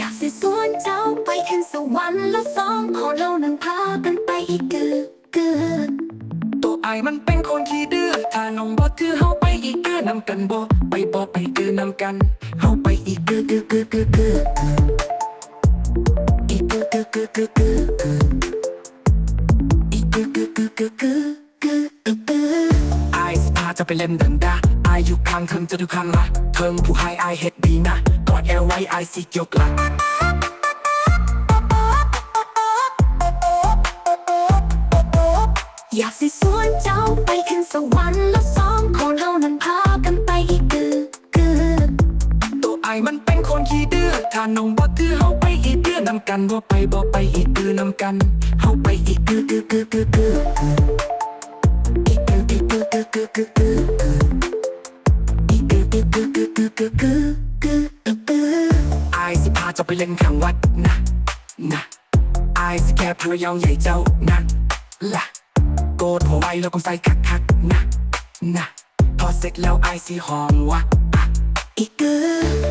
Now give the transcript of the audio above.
อยากสิสวนเจ้าไปถึงสวรรค์และวสองขอเรานั่งพากันไปอีกเกือเกือตัวไอมันเป็นคนขี้ดื้อถ้าน้องบอคือเฮาไปอีกเกือนำกันบอไปบอไปเกือนำกันเฮาไปอีกเกือเกือเกือเกือเกืออีกเกือเกือเกือเกือเกืออีกเกือเกือเกือเกือเกือเเกือไอสิาจะไปเล่นดันดาไออยู่ข้างเธองจะดูข้างละเธอผู้ให้ไอเฮ็ดดีนะ ด L Y I C ยกลักอยากสิสวนเจ้าไปขึ้นสวรรค์แล้วสองคนเฮานั้นพากันไปอีกกือกือตัวไอมันเป็นคนขี้ดื้อถ้าน้อบ่ดื้เฮาไปอีกดื้อนำกันบ่ไปบ่ไปอีกดื้อนำกันเฮาไปอีกกือกืกือกืกืออีกืออีกือกืกือกือกืออีกือกือกือกือกือกือ เล่นขังวัดนะนะไอายสิแค่พระยองใหญ่เจ้านะล่ะโกดหัวไวแล้วก็ใส่คักคักนะนะพอเสร็จแล้วไอซีหอมวะอะอีกกือ